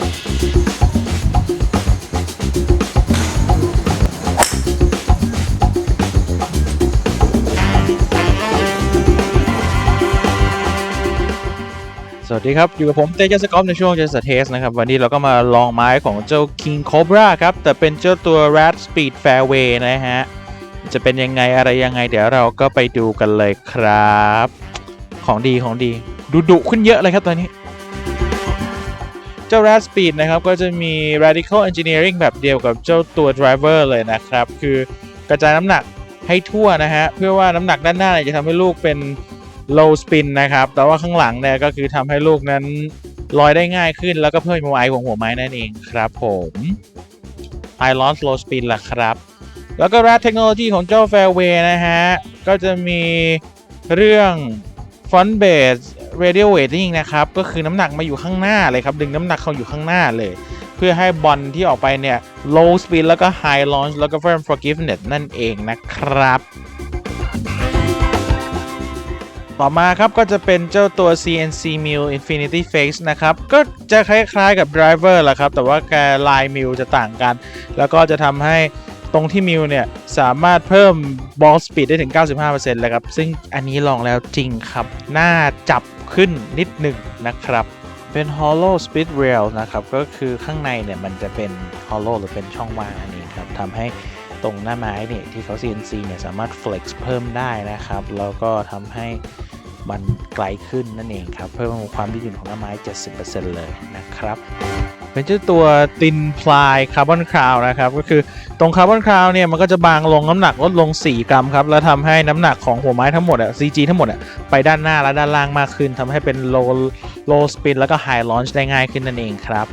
สวัสดีครับ อยู่กับผมเตจสกอฟในช่วงเจสเทสนะครับ วันนี้เราก็มาลองไม้ของเจ้า King Cobra ครับ แต่เป็นเจ้าตัว Rat Speed Fairway นะฮะ จะเป็นยังไงอะไรยังไง เดี๋ยวเราก็ไปดูกันเลยครับ ของดีของดีดูดุขึ้นเยอะเลยครับตอนนี้ เจ้า Rat Speed นะครับก็จะมี Radical Engineering แบบเดียวกับเจ้าตัว Driver เลยนะครับ คือกระจายน้ำหนักให้ทั่วนะฮะ เพื่อว่าน้ำหนักด้านหน้าจะทำให้ลูกเป็น low spin นะครับ แต่ว่าข้างหลังเนี่ยก็คือทำให้ลูกนั้นลอยได้ง่ายขึ้น แล้วก็เพิ่มโมไอของหัวไม้นั่นเองครับผม high launch low spin ล่ะครับ แล้วก็ RAD Technology ของเจ้า Fairway นะฮะ ก็จะมีเรื่อง front base radial weighting นะครับ ก็คือน้ำหนักมาอยู่ข้างหน้าเลยครับ ดึงน้ำหนักเขาอยู่ข้างหน้าเลย เพื่อให้บอลที่ออกไปเนี่ย low spin แล้วก็ high launch แล้วก็ firm forgiveness นั่นเองนะครับ ต่อมาครับก็จะเป็นเจ้าตัว CNC Mill Infinity Face นะครับ ก็จะคล้ายๆกับ Driver แหละครับ แต่ว่าแกลายมิลจะต่างกัน แล้วก็จะทำให้ ตรงที่มิลเนี่ย สามารถเพิ่ม Ball Speed ได้ถึง 95%เลยครับ ซึ่งอันนี้ลองแล้วจริงครับ น่าจับขึ้นนิดหนึ่งนะครับ เป็น Hollow Speed Rail นะครับ ก็คือข้างในเนี่ยมันจะเป็น Hollow หรือเป็นช่องว่างอันนี้ครับทำให้ตรงหน้าไม้เนี่ยที่เขา CNC เนี่ยสามารถ flex เพิ่มได้นะครับ แล้วก็ทำให้ มันไกลขึ้นนั่นเองครับ เพิ่มความยืดหยุ่นของหน้าไม้ 70%เลยนะครับเป็นเจ้าตัวตินพลายคาร์บอนคราวนะครับก็คือตรงคาร์บอนคราวเนี่ยมันก็จะบางลงน้ำหนักลดลง 4 กรัมครับ แล้วทำให้น้ำหนักของหัวไม้ทั้งหมดอะ CG ทั้งหมดอะไปด้านหน้าและด้านล่างมากขึ้นทำให้เป็น low low spin แล้วก็ high launch ได้ง่ายขึ้นนั่นเองครับ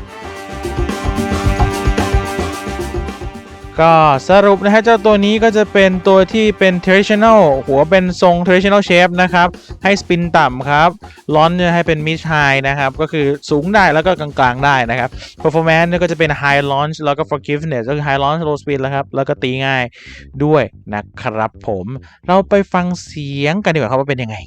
ก็สรุปนะฮะเจ้าตัวนี้ก็จะเป็นตัวที่เป็น traditional หัวเป็นทรง traditional shape นะครับ ให้สปินต่ำครับล้อนเนี่ยให้เป็น mid high นะครับ ก็คือสูงได้แล้วก็กลางๆได้นะครับ performance เนี่ยก็จะเป็น high launch แล้วก็ forgiveness ก็คือ high launch low spin แล้วครับ แล้วก็ตีง่ายด้วยนะครับผม เราไปฟังเสียงกันดีกว่าครับว่าเป็นยังไง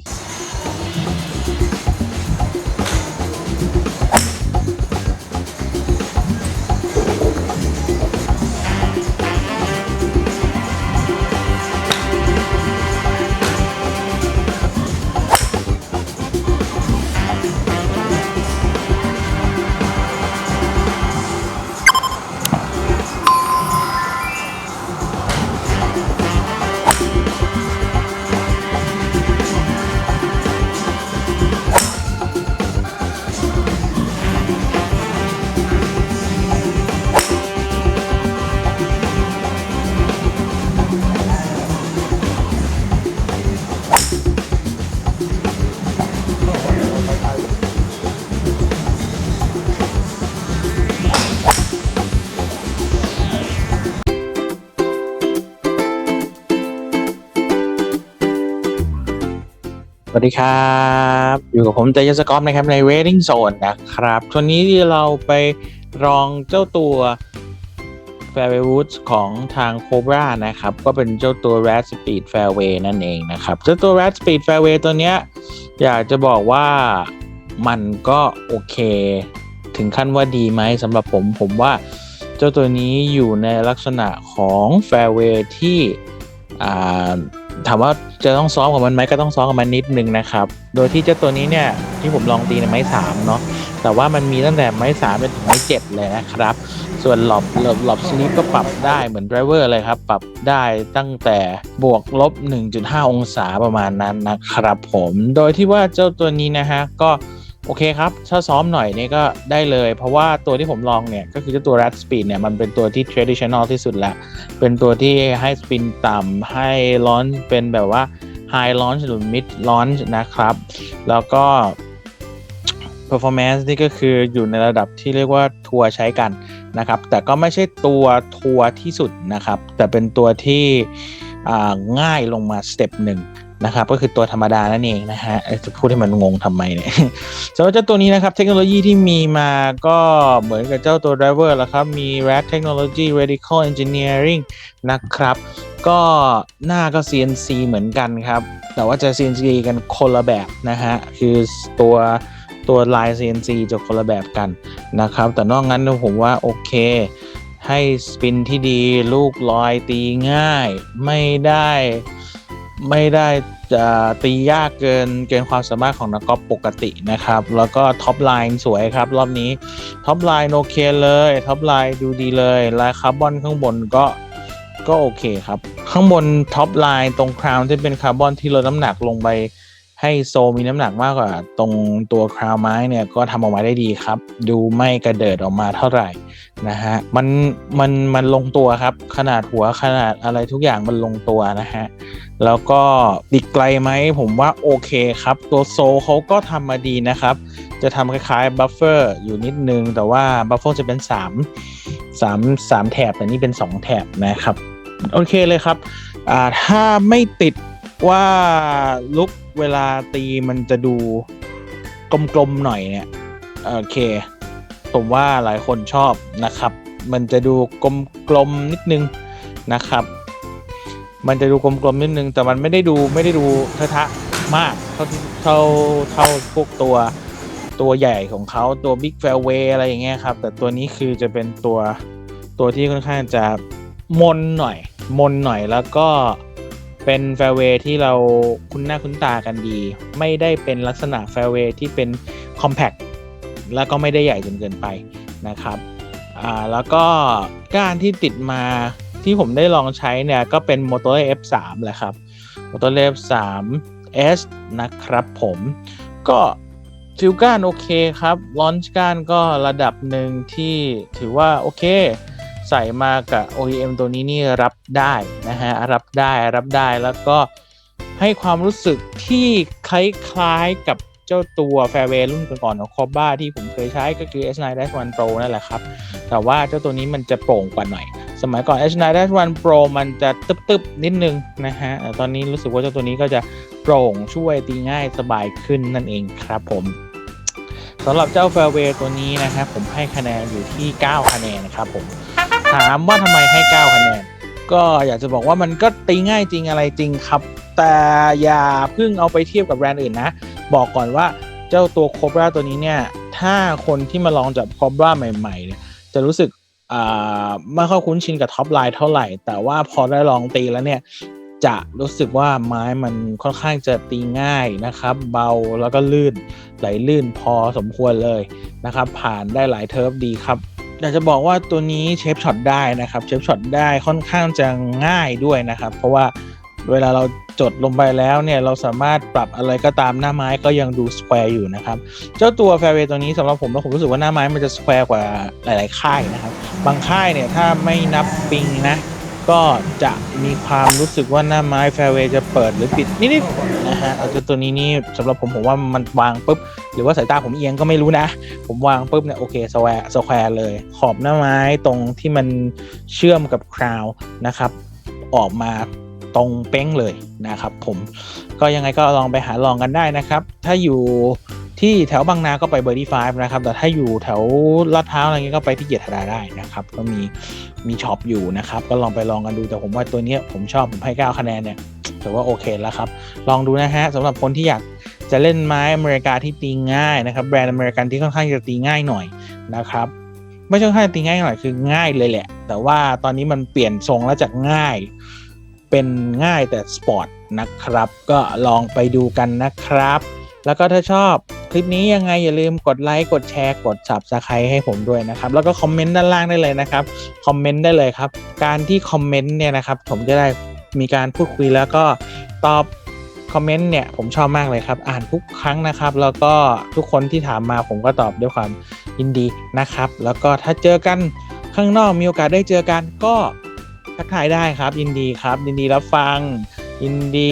วัสดีครับ อยู่กับผมเตยสกอฟนะครับใน Waiting Zone นะครับช่วงนี้ที่เราไปลองเจ้าตัว Fairway Woods ของทาง Cobra นะครับ ก็เป็นเจ้าตัว Rat Speed Fairway นั่นเองนะครับ เจ้าตัว Rat Speed Fairway ตัวเนี้ยอยากจะบอกว่ามันก็โอเค ถึงขั้นว่าดีไหมสำหรับผมผมว่าเจ้าตัวนี้อยู่ในลักษณะของ Fairway ที่อ่า ถามว่าจะต้องซ้อมกับมันไหมก็ต้องซ้อมกับมันนิดนึงนะครับ โดยที่เจ้าตัวนี้เนี่ยที่ผมลองตีในไม้สามเนาะแต่ว่ามันมีตั้งแต่ไม้สามเป็นถึงไม้เจ็ดเลยนะครับ ส่วนหลบหลบหลบสลิปก็ปรับได้เหมือนไดรเวอร์เลยครับ ปรับได้ตั้งแต่บวกลบ 1.5 องศาประมาณนั้นนะครับผม โดยที่ว่าเจ้าตัวนี้นะฮะก็ โอเคครับ ถ้าซ้อมหน่อยนี่ก็ได้เลย เพราะว่าตัวที่ผมลองเนี่ย ก็คือตัว Rat Speed เนี่ย มันเป็นตัวที่ traditional ที่สุดแล้วเป็นตัวที่ให้สปินต่ำให้ลอนเป็นแบบว่า High Launch หรือ Mid Launch นะครับ แล้วก็ performance นี่ก็คืออยู่ในระดับที่เรียกว่าทัวร์ใช้กันนะครับ แต่ก็ไม่ใช่ตัวทัวร์ที่สุดนะครับ แต่เป็นตัวที่ง่ายลงมาสเต็ปหนึ่ง นะครับก็คือตัวธรรมดานั่นเองนะฮะจะพูดให้มันงงทำไมเนี่ยสำหรับเจ้าตัวนี้นะครับ เทคโนโลยีที่มีมาก็เหมือนกับเจ้าตัว driver แล้วครับ มี Rack Technology Radical Engineering นะครับ ก็หน้าก็ CNC เหมือนกันครับ แต่ว่าจะ CNC กันคนละแบบนะฮะ คือตัวตัวลาย CNC จะคนละแบบกันนะครับ แต่นอกนั้นนะผมว่าโอเคให้สปินที่ดีลูกลอยตีง่ายไม่ได้ ไม่ได้จะตียากเกินเกินความสามารถของนักกอล์ฟปกตินะครับ แล้วก็ท็อปไลน์สวยครับ รอบนี้ท็อปไลน์โอเคเลยท็อปไลน์ดูดีเลยลายคาร์บอนข้างบนก็ก็โอเคครับ ข้างบนท็อปไลน์ตรงคราวที่เป็นคาร์บอนที่ลดน้ำหนักลงไป ให้โซมีน้ำหนักมากกว่าตรงตัวคราวไม้เนี่ยก็ทำออกมาได้ดีครับ ดูไม่กระเดิดออกมาเท่าไหร่นะฮะมันมันมันลงตัวครับ ขนาดหัวขนาดอะไรทุกอย่างมันลงตัวนะฮะ แล้วก็ดิกไกลไหมผมว่าโอเคครับ ตัวโซเขาก็ทำมาดีนะครับ จะทำคล้ายๆบัฟเฟอร์อยู่นิดนึง แต่ว่าบัฟเฟอร์จะเป็น 3 3 3 แถบแต่นี่เป็น 2 แถบนะครับ โอเคเลยครับอ่าถ้าไม่ติดว่าลุกเวลาตีมันจะดูกลมๆหน่อยเนี่ยโอเค ผมว่าหลายคนชอบนะครับ มันจะดูกลมๆนิดนึงนะครับ มันจะดูกลมๆนิดนึง แต่มันไม่ได้ดูไม่ได้ดูเทอะทะมาก เท่าเท่าเท่าพวกตัวตัวใหญ่ของเขาตัว Big Fairway อะไรอย่างเงี้ยครับ แต่ตัวนี้คือจะเป็นตัวตัวที่ค่อนข้างจะมนหน่อย มนหน่อยแล้วก็เป็นแฟร์เวย์ที่เราคุ้นหน้าคุ้นตากันดี ไม่ได้เป็นลักษณะแฟร์เวย์ที่เป็นคอมแพคแล้วก็ไม่ได้ใหญ่จนเกินไปนะครับอ่าแล้วก็ก้านที่ติดมา ที่ผมได้ลองใช้เนี่ยก็เป็น m o t o r F3 แหละครับ m o t o r F3 S นะครับผมก็ฟิลกานโอเคครับลอนช์กานก็ระดับหนึ่งที่ถือว่าโอเค ใส่มากับ OEM ตัวนี้นี่รับได้นะฮะรับได้รับได้แล้วก็ให้ความรู้สึกที่คล้ายๆกับเจ้าตัว Fairway รุ่นก่อนๆของ c o b a ที่ผมเคยใช้ก็คือ S9-1 Pro นั่นแหละครับ แต่ว่าเจ้าตัวนี้มันจะโปร่งกว่าหน่อย สมัยก่อน S9-1 Pro มันจะตึบๆ นิดนึงนะฮะแต่ตอนนี้รู้สึกว่าเจ้าตัวนี้ก็จะโปร่งช่วยตีง่ายสบายขึ้นนั่นเองครับผมสำหรับเจ้า Fairway ตัวนี้นะครับผมให้คะแนนอยู่ที่ 9 คะแนนนะครับผมถามว่าทำไมให้ 9 คะแนน ก็อยากจะบอกว่ามันก็ตีง่ายจริงอะไรจริงครับ แต่อย่าเพิ่งเอาไปเทียบกับแบรนด์อื่นนะ บอกก่อนว่าเจ้าตัวโคบราตัวนี้เนี่ย ถ้าคนที่มาลองจับโคบราใหม่ๆเนี่ยจะรู้สึก ไม่ค่อยคุ้นชินกับท็อปไลน์เท่าไหร่ แต่ว่าพอได้ลองตีแล้วเนี่ยจะรู้สึกว่าไม้มันค่อนข้างจะตีง่ายนะครับ เบาแล้วก็ลื่นไหลลื่นพอสมควรเลยนะครับ ผ่านได้หลายเทิร์ฟดีครับอยากจะบอกว่าตัวนี้เชฟช็อตได้นะครับเชฟช็อตได้ค่อนข้างจะง่ายด้วยนะครับ เพราะว่า เวลาเราจดลงไปแล้วเนี่ยเราสามารถปรับอะไรก็ตามหน้าไม้ก็ยังดูสแควร์อยู่นะครับ เจ้าตัวแฟร์เวย์ตัวนี้สำหรับผมแล้วผมรู้สึกว่าหน้าไม้มันจะสแควร์กว่าหลาย ๆ ค่ายนะครับ บางค่ายเนี่ยถ้าไม่นับปิงนะ ก็จะมีความรู้สึกว่าหน้าไม้แฟร์เวย์จะเปิดหรือปิดนิด ๆ นะฮะเอาเจ้าตัวนี้นี่สำหรับผมผมว่ามันวางปุ๊บ หรือว่าสายตาผมเอียงก็ไม่รู้นะ ผมวางปุ๊บเนี่ยโอเคสแควร์สแควร์เลย ขอบหน้าไม้ตรงที่มันเชื่อมกับคราวนะครับออกมา ตรงเป้งเลยนะครับผมก็ยังไงก็ลองไปหาลองกันได้นะครับ ถ้าอยู่ที่แถวบางนาก็ไปเบอร์ดี้ไฟนะครับ แต่ถ้าอยู่แถวลาดพร้าวอะไรเงี้ยก็ไปที่เกียรติธาได้นะครับ ก็มีมีช็อปอยู่นะครับ ก็ลองไปลองกันดูแต่ผมว่าตัวเนี้ยผมชอบผมให้ 9 คะแนนเนี่ยถือว่าโอเคแล้วครับ ลองดูนะฮะสำหรับคนที่อยากจะเล่นไม้อเมริกาที่ตีง่ายนะครับ แบรนด์อเมริกันที่ค่อนข้างจะตีง่ายหน่อยนะครับไม่ใช่ค่อนข้างตีง่ายหน่อยคือง่ายเลยแหละ แต่ว่าตอนนี้มันเปลี่ยนทรงแล้วจากง่าย เป็นง่ายแต่สปอร์ตนะครับ ก็ลองไปดูกันนะครับ แล้วก็ถ้าชอบคลิปนี้ยังไงอย่าลืมกดไลค์กดแชร์กด subscribe ให้ผมด้วยนะครับ แล้วก็คอมเมนต์ด้านล่างได้เลยนะครับคอมเมนต์ได้เลยครับ การที่คอมเมนต์เนี่ยนะครับผมจะได้มีการพูดคุยแล้วก็ตอบคอมเมนต์เนี่ยผมชอบมากเลยครับ อ่านทุกครั้งนะครับ แล้วก็ทุกคนที่ถามมาผมก็ตอบด้วยความยินดีนะครับ แล้วก็ถ้าเจอกันข้างนอกมีโอกาสได้เจอกันก็ ทักทายได้ครับ ยินดีครับ ยินดีรับฟัง ยินดี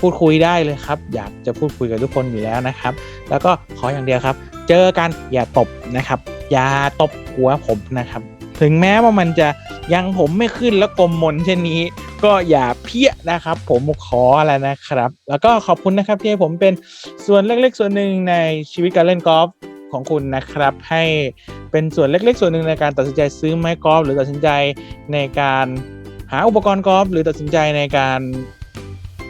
พูดคุยได้เลยครับ อยากจะพูดคุยกับทุกคนอยู่แล้วนะครับ แล้วก็ขออย่างเดียวครับ เจอกันอย่าตบนะครับ อย่าตบหัวผมนะครับ ถึงแม้ว่ามันจะยังผมไม่ขึ้นแล้วกลมมนเช่นนี้ ก็อย่าเพี้ยนะครับ ผมขออะไรนะครับ แล้วก็ขอบคุณนะครับที่ให้ผมเป็นส่วนเล็กๆ ส่วนหนึ่งในชีวิตการเล่นกอล์ฟของคุณนะครับให้เป็นส่วนเล็กๆ ส่วนหนึ่งในการตัดสินใจซื้อไม้กอล์ฟหรือตัดสินใจในการ หาอุปกรณ์กอล์ฟหรือตัดสินใจในการ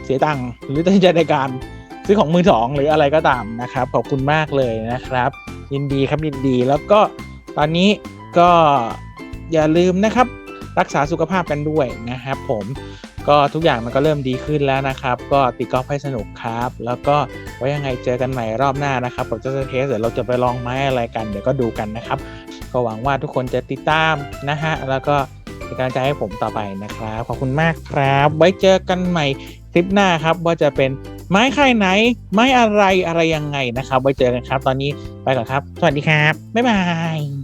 เสียตังค์หรือตัดสินใจในการซื้อของมือสองหรืออะไรก็ตามนะครับ ขอบคุณมากเลยนะครับ ยินดีครับยินดีแล้วก็ตอนนี้ก็อย่าลืมนะครับ รักษาสุขภาพกันด้วยนะครับ ผมก็ทุกอย่างมันก็เริ่มดีขึ้นแล้วนะครับ ก็ตีกอล์ฟให้สนุกครับ แล้วก็ไว้ยังไงเจอกันใหม่รอบหน้านะครับผมจะเทสเดี๋ยวเราจะไปลองไม้อะไรกันเดี๋ยวก็ดูกันนะครับ ก็หวังว่าทุกคนจะติดตามนะฮะแล้วก็ เป็นกำลังใจให้ผมต่อไปนะครับ ขอบคุณมากครับ ไว้เจอกันใหม่คลิปหน้าครับ ว่าจะเป็นไม้ค่ายไหน ไม้อะไรอะไรยังไงนะครับ ไว้เจอกันครับ ตอนนี้ไปก่อนครับ สวัสดีครับ บ๊ายบาย